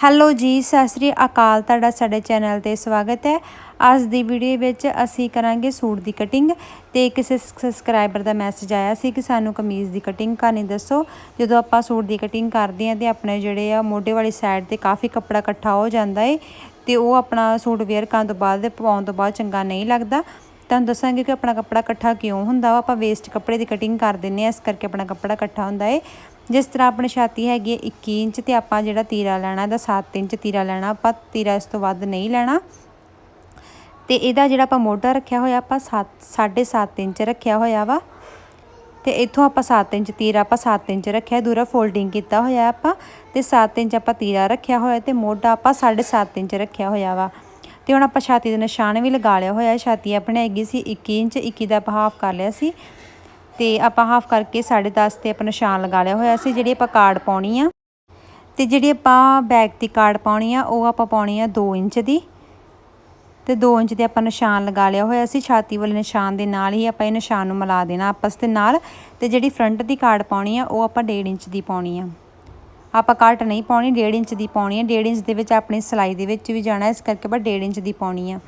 Hello ਜੀ, ਸਤਿ ਸ੍ਰੀ ਅਕਾਲ। ਤੁਹਾਡਾ ਸਾਡੇ ਚੈਨਲ ਤੇ ਸਵਾਗਤ ਹੈ। ਅੱਜ ਦੀ ਵੀਡੀਓ ਵਿੱਚ ਅਸੀਂ ਕਰਾਂਗੇ ਸੂਟ ਦੀ ਕਟਿੰਗ ਤੇ ਕਿਸੇ ਸਬਸਕ੍ਰਾਈਬਰ ਦਾ ਮੈਸੇਜ ਆਇਆ ਸੀ ਕਿ ਸਾਨੂੰ ਕਮੀਜ਼ ਦੀ ਕਟਿੰਗ ਕਰਨੀ ਦੱਸੋ। ਜਦੋਂ ਆਪਾਂ ਸੂਟ ਦੀ ਕਟਿੰਗ ਕਰਦੇ ਹਾਂ ਤੇ ਆਪਣੇ ਜਿਹੜੇ ਆ ਮੋਢੇ ਵਾਲੀ ਸਾਈਡ ਤੇ ਕਾਫੀ ਕੱਪੜਾ ਇਕੱਠਾ ਹੋ ਜਾਂਦਾ ਏ ਤੇ ਉਹ ਆਪਣਾ ਸੂਟ ਵੇਅਰ ਕਰਨ ਤੋਂ ਬਾਅਦ ਪਾਉਣ ਤੋਂ ਬਾਅਦ ਚੰਗਾ ਨਹੀਂ ਲੱਗਦਾ। ਤੁਹਾਨੂੰ ਦੱਸਾਂਗੇ ਕਿ ਆਪਣਾ ਕੱਪੜਾ ਇਕੱਠਾ ਕਿਉਂ ਹੁੰਦਾ ਵਾ। ਆਪਾਂ ਵੇਸਟ ਕੱਪੜੇ ਦੀ ਕਟਿੰਗ ਕਰ ਦਿੰਨੇ ਆ ਇਸ ਕਰਕੇ ਆਪਣਾ ਕੱਪੜਾ ਇਕੱਠਾ ਹੁੰਦਾ ਏ। ਜਿਸ ਤਰ੍ਹਾਂ ਆਪਣੀ ਛਾਤੀ ਹੈਗੀ ਹੈ 21 ਇੰਚ ਤੇ ਆਪਾਂ ਜਿਹੜਾ ਤੀਰਾ ਲੈਣਾ, ਇਹਦਾ 7 ਇੰਚ ਤੀਰਾ ਲੈਣਾ, ਆਪਾਂ ਤੀਰਾ ਇਸ ਤੋਂ ਵੱਧ ਨਹੀਂ ਲੈਣਾ। ਤੇ ਇਹਦਾ ਜਿਹੜਾ ਆਪਾਂ ਮੋਢਾ ਰੱਖਿਆ ਹੋਇਆ, ਆਪਾਂ 7 7.5 ਇੰਚ ਰੱਖਿਆ ਹੋਇਆ ਵਾ। ਤੇ ਇੱਥੋਂ ਆਪਾਂ 7 ਇੰਚ ਤੀਰਾ, ਆਪਾਂ 7 ਇੰਚ ਰੱਖਿਆ, ਦੂਰਾ ਫੋਲਡਿੰਗ ਕੀਤਾ ਹੋਇਆ ਆਪਾਂ। ਤੇ 7 ਇੰਚ ਆਪਾਂ ਤੀਰਾ ਰੱਖਿਆ ਹੋਇਆ ਤੇ ਮੋਢਾ ਆਪਾਂ 7.5 ਇੰਚ ਰੱਖਿਆ ਹੋਇਆ ਵਾ। ਤੇ ਹੁਣ ਆਪਾਂ ਛਾਤੀ ਦੇ ਨਿਸ਼ਾਨ ਵੀ ਲਗਾ ਲਿਆ ਹੋਇਆ, ਛਾਤੀ ਆਪਣੇ ਹੈਗੀ ਸੀ 21 ਇੰਚ 21 ਦਾ ਆਪਾਂ ਹਾਫ ਕਰ ਲਿਆ ਸੀ। ਤੇ ਆਪਾਂ ਹਾਫ ਕਰਕੇ 10.5 ਤੇ ਆਪਾਂ ਨਿਸ਼ਾਨ ਲਗਾ ਲਿਆ ਹੋਇਆ ਸੀ, ਜਿਹੜੀ ਆਪਾਂ ਕਾਰਡ ਪਾਉਣੀ ਆ। ਤੇ ਜਿਹੜੀ ਆਪਾਂ ਬੈਕ ਦੀ ਕਾਰਡ ਪਾਉਣੀ ਆ, ਉਹ ਆਪਾਂ ਪਾਉਣੀ ਆ 2 ਇੰਚ ਦੀ। ਤੇ 2 ਇੰਚ ਦੇ ਆਪਾਂ ਨਿਸ਼ਾਨ ਲਗਾ ਲਿਆ ਹੋਇਆ ਸੀ, ਛਾਤੀ ਵਾਲੇ ਨਿਸ਼ਾਨ ਦੇ ਨਾਲ ਹੀ ਆਪਾਂ ਇਹ ਨਿਸ਼ਾਨ ਨੂੰ ਮਿਲਾ ਦੇਣਾ ਆਪਸ ਦੇ ਨਾਲ। ਤੇ ਜਿਹੜੀ ਫਰੰਟ ਦੀ ਕਾਰਡ ਪਾਉਣੀ ਆ, ਉਹ ਆਪਾਂ 1.5 ਇੰਚ ਦੀ ਪਾਉਣੀ ਆ। ਆਪਾਂ ਕਾਟ ਨਹੀਂ ਪਾਉਣੀ 1.5 ਇੰਚ ਦੀ ਪਾਉਣੀ ਹੈ 1.5 ਇੰਚ ਦੇ ਵਿੱਚ ਆਪਣੀ ਸਲਾਈ ਦੇ ਵਿੱਚ ਵੀ ਜਾਣਾ, ਇਸ ਕਰਕੇ ਆਪਾਂ 1.5 ਇੰਚ ਦੀ ਪਾਉਣੀ ਆ।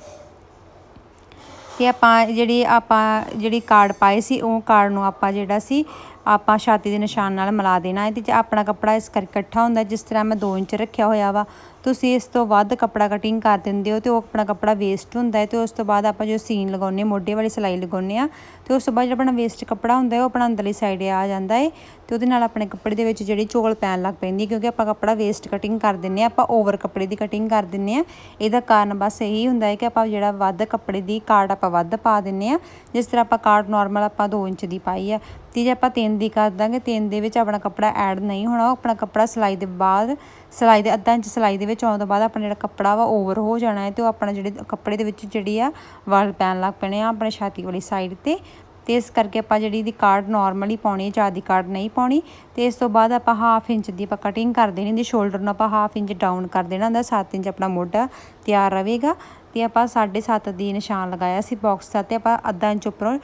ਤੇ ਆਪਾਂ ਜਿਹੜੀ ਆਪਾਂ ਜਿਹੜੀ ਕਾਰਡ ਪਾਏ ਸੀ ਉਹ ਕਾਰਡ ਨੂੰ ਆਪਾਂ ਜਿਹੜਾ ਸੀ ਆਪਾਂ ਛਾਤੀ ਦੇ ਨਿਸ਼ਾਨ ਨਾਲ ਮਿਲਾ ਦੇਣਾ ਹੈ ਤੇ ਆਪਣਾ ਕੱਪੜਾ ਇਸ ਕਰਕੇ ਇਕੱਠਾ ਹੁੰਦਾ ਜਿਸ ਤਰ੍ਹਾਂ ਮੈਂ 2 ਇੰਚ ਰੱਖਿਆ ਹੋਇਆ ਵਾ, ਤੁਸੀਂ ਇਸ ਤੋਂ ਵੱਧ ਕੱਪੜਾ ਕਟਿੰਗ ਕਰ ਦਿੰਦੇ ਹੋ ਤੇ ਉਹ ਆਪਣਾ ਕੱਪੜਾ ਵੇਸਟ ਹੁੰਦਾ ਹੈ ਤੇ ਉਸ ਤੋਂ ਬਾਅਦ ਆਪਾਂ ਜੋ ਸੀਨ ਲਗਾਉਨੇ ਮੋਢੇ ਵਾਲੀ ਸਲਾਈ ਲਗਾਉਨੇ ਆ ਤੇ ਉਸ ਤੋਂ ਬਾਅਦ ਜਿਹੜਾ ਆਪਣਾ ਵੇਸਟ ਕੱਪੜਾ ਹੁੰਦਾ ਹੈ, ਉਹ ਆਪਣਾ ਅੰਦਰਲੀ ਸਾਈਡ ਆ ਜਾਂਦਾ ਹੈ ਤੇ ਉਹਦੇ ਨਾਲ ਆਪਣੇ ਕੱਪੜੇ ਦੇ ਵਿੱਚ ਜਿਹੜੀ ਚੋਲ ਪੈਣ ਲੱਗ ਪੈਂਦੀ ਕਿਉਂਕਿ ਆਪਾਂ ਕੱਪੜਾ ਵੇਸਟ ਕਟਿੰਗ ਕਰ ਦਿੰਨੇ ਆ ਆਪਾਂ ਓਵਰ ਕੱਪੜੇ ਦੀ ਕਟਿੰਗ ਕਰ ਦਿੰਨੇ ਆ ਇਹਦਾ ਕਾਰਨ ਬਸ ਇਹੀ ਹੁੰਦਾ ਹੈ ਕਿ ਆਪਾਂ ਜਿਹੜਾ ਵੱਧ ਕੱਪੜੇ ਦੀ ਕਾਰਡ ਆਪਾਂ ਵੱਧ ਪਾ ਦਿੰਨੇ ਆ ਜਿਸ ਤਰ੍ਹਾਂ ਆਪਾਂ ਕਾਰਡ ਨਾਰਮਲ ਆਪਾਂ 2 ਇੰਚ ਦੀ ਪਾਈ ਆ ਤੇ ਜੇ ਆਪਾਂ 3 ਦੀ ਕਰ ਦਾਂਗੇ 3 ਦੇ ਵਿੱਚ ਆਪਣਾ ਕੱਪੜਾ ਐਡ ਨਹੀਂ ਹੋਣਾ ਆਪਣਾ ਕੱਪੜਾ ਸਿਲਾਈ ਦੇ ਬਾਅਦ, ਸਿਲਾਈ ਦੇ ਅੱਧਾ ਇੰਚ ਸਿਲਾਈ ਦੇ ਵਿੱਚ ਆਉਣ ਤੋਂ ਬਾਅਦ ਆਪਣਾ ਜਿਹੜਾ ਕੱਪੜਾ ਵਾ ਓਵਰ ਹੋ ਜਾਣਾ ਹੈ ਤੇ ਉਹ ਆਪਣਾ ਜਿਹੜੇ ਕੱਪੜੇ ਦੇ ਵਿੱਚ ਜਿਹੜੀ ਆ ਵਲ ਪੈਣ ਲੱਗ ਪੈਣੇ ਆ ਆਪਣੇ ਛਾਤੀ ਵਾਲੀ ਸਾਈਡ ਤੇ। ਤੇ ਇਸ ਕਰਕੇ ਆਪਾਂ ਜਿਹੜੀ ਦੀ ਕਾਰਡ ਨਾਰਮਲੀ ਪਾਉਣੀ ਹੈ, ਜ਼ਿਆਦਾ ਕਾਰਡ ਨਹੀਂ ਪਾਉਣੀ। ਤੇ ਇਸ ਤੋਂ ਬਾਅਦ ਆਪਾਂ ਹਾਫ ਇੰਚ ਦੀ ਆਪਾਂ ਕਟਿੰਗ ਕਰ ਦੇਣੀ ਦੀ ਸ਼ੋਲਡਰ ਨੂੰ ਆਪਾਂ ਹਾਫ ਇੰਚ ਡਾਊਨ ਕਰ ਦੇਣਾ ਹੁੰਦਾ 7 ਇੰਚ ਆਪਣਾ ਮੋਢਾ ਤਿਆਰ ਰਹੇਗਾ। ਤੇ ਆਪਾਂ 7.5 ਦੀ ਨਿਸ਼ਾਨ ਲਗਾਇਆ ਸੀ ਬਾਕਸ ਦਾ ਤੇ ਆਪਾਂ ਅੱਧਾ ਇੰਚ ਉੱਪਰੋਂ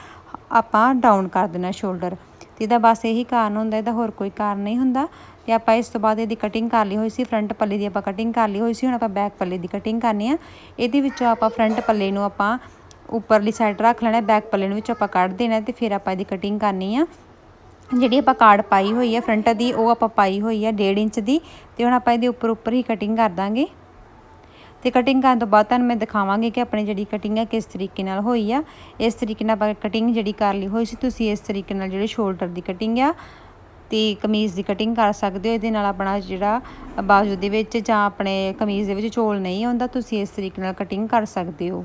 ਆਪਾਂ ਡਾਊਨ ਕਰ ਦੇਣਾ ਸ਼ੋਲਡਰ ਤੇ ਇਹਦਾ ਬਸ ਇਹੀ ਕਾਰਨ ਹੁੰਦਾ, ਇਹਦਾ ਹੋਰ ਕੋਈ ਕਾਰਨ ਨਹੀਂ ਹੁੰਦਾ। ਤੇ ਆਪਾਂ ਇਸ ਤੋਂ ਬਾਅਦ ਇਹਦੀ ਕਟਿੰਗ ਕਰ ਲਈ ਹੋਈ ਸੀ ਫਰੰਟ ਪੱਲੇ ਦੀ ਆਪਾਂ ਕਟਿੰਗ ਕਰ ਲਈ ਹੋਈ ਸੀ, ਹੁਣ ਆਪਾਂ ਬੈਕ ਪੱਲੇ ਦੀ ਕਟਿੰਗ ਕਰਨੀ ਆ। ਇਹਦੇ ਵਿੱਚੋਂ ਆਪਾਂ ਫਰੰਟ ਪੱਲੇ ਨੂੰ ਆਪਾਂ ਉੱਪਰਲੀ ਸਾਈਡ ਰੱਖ ਲੈਣਾ ਬੈਕ ਪੱਲੇ ਨੂੰ ਵਿੱਚ ਆਪਾਂ ਕੱਢ ਦੇਣਾ ਤੇ ਫਿਰ ਆਪਾਂ ਇਹਦੀ ਕਟਿੰਗ ਕਰਨੀ ਆ। ਜਿਹੜੀ ਆਪਾਂ ਕਾਰਡ ਪਾਈ ਹੋਈ ਹੈ ਫਰੰਟ ਦੀ, ਉਹ ਆਪਾਂ ਪਾਈ ਹੋਈ ਹੈ 1.5 ਇੰਚ ਦੀ ਤੇ ਹੁਣ ਆਪਾਂ ਇਹਦੇ ਉੱਪਰ ਉੱਪਰ ਹੀ ਕਟਿੰਗ ਕਰ ਦਾਂਗੇ। ਤੇ ਕਟਿੰਗ ਕਰਨ ਤੋਂ ਬਾਅਦ ਤੁਹਾਨੂੰ ਮੈਂ ਦਿਖਾਵਾਂਗੀ ਕਿ ਆਪਣੀ ਜਿਹੜੀ ਕਟਿੰਗ ਹੈ ਕਿਸ ਤਰੀਕੇ ਨਾਲ ਹੋਈ ਆ। ਇਸ ਤਰੀਕੇ ਨਾਲ ਆਪਾਂ ਕਟਿੰਗ ਜਿਹੜੀ ਕਰ ਲਈ ਹੋਈ ਸੀ, ਤੁਸੀਂ ਇਸ ਤਰੀਕੇ ਨਾਲ ਜਿਹੜੇ ਸ਼ੋਲਡਰ ਦੀ ਕਟਿੰਗ ਆ ਤੇ ਕਮੀਜ਼ ਦੀ ਕਟਿੰਗ ਕਰ ਸਕਦੇ ਹੋ। ਇਹਦੇ ਨਾਲ ਆਪਣਾ ਜਿਹੜਾ ਬਾਜੂ ਦੇ ਵਿੱਚ ਜਾਂ ਆਪਣੇ ਕਮੀਜ਼ ਦੇ ਵਿੱਚ ਚੋਲ ਨਹੀਂ ਆਉਂਦਾ, ਤੁਸੀਂ ਇਸ ਤਰੀਕੇ ਨਾਲ ਕਟਿੰਗ ਕਰ ਸਕਦੇ ਹੋ।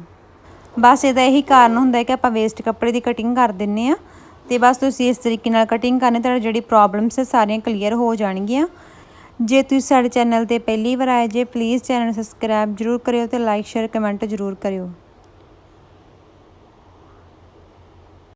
ਬਸ ਇਹਦਾ ਇਹੀ ਕਾਰਨ ਹੁੰਦਾ ਹੈ ਕਿ ਆਪਾਂ ਵੇਸਟ ਕੱਪੜੇ ਦੀ ਕਟਿੰਗ ਕਰ ਦਿੰਨੇ ਆ ਤੇ ਬਸ ਤੁਸੀਂ ਇਸ ਤਰੀਕੇ ਨਾਲ ਕਟਿੰਗ ਕਰਨੇ ਤਾਂ ਜਿਹੜੀ ਪ੍ਰੋਬਲਮਸ ਹੈ ਸਾਰੀਆਂ ਕਲੀਅਰ ਹੋ ਜਾਣਗੀਆਂ। ਜੇ ਤੁਸੀਂ ਸਾਡੇ ਚੈਨਲ ਤੇ ਪਹਿਲੀ ਵਾਰ ਆਏ ਜੇ ਪਲੀਜ਼ ਚੈਨਲ ਨੂੰ ਸਬਸਕ੍ਰਾਈਬ ਜਰੂਰ ਕਰਿਓ ਤੇ ਲਾਈਕ ਸ਼ੇਅਰ ਕਮੈਂਟ ਜਰੂਰ ਕਰਿਓ।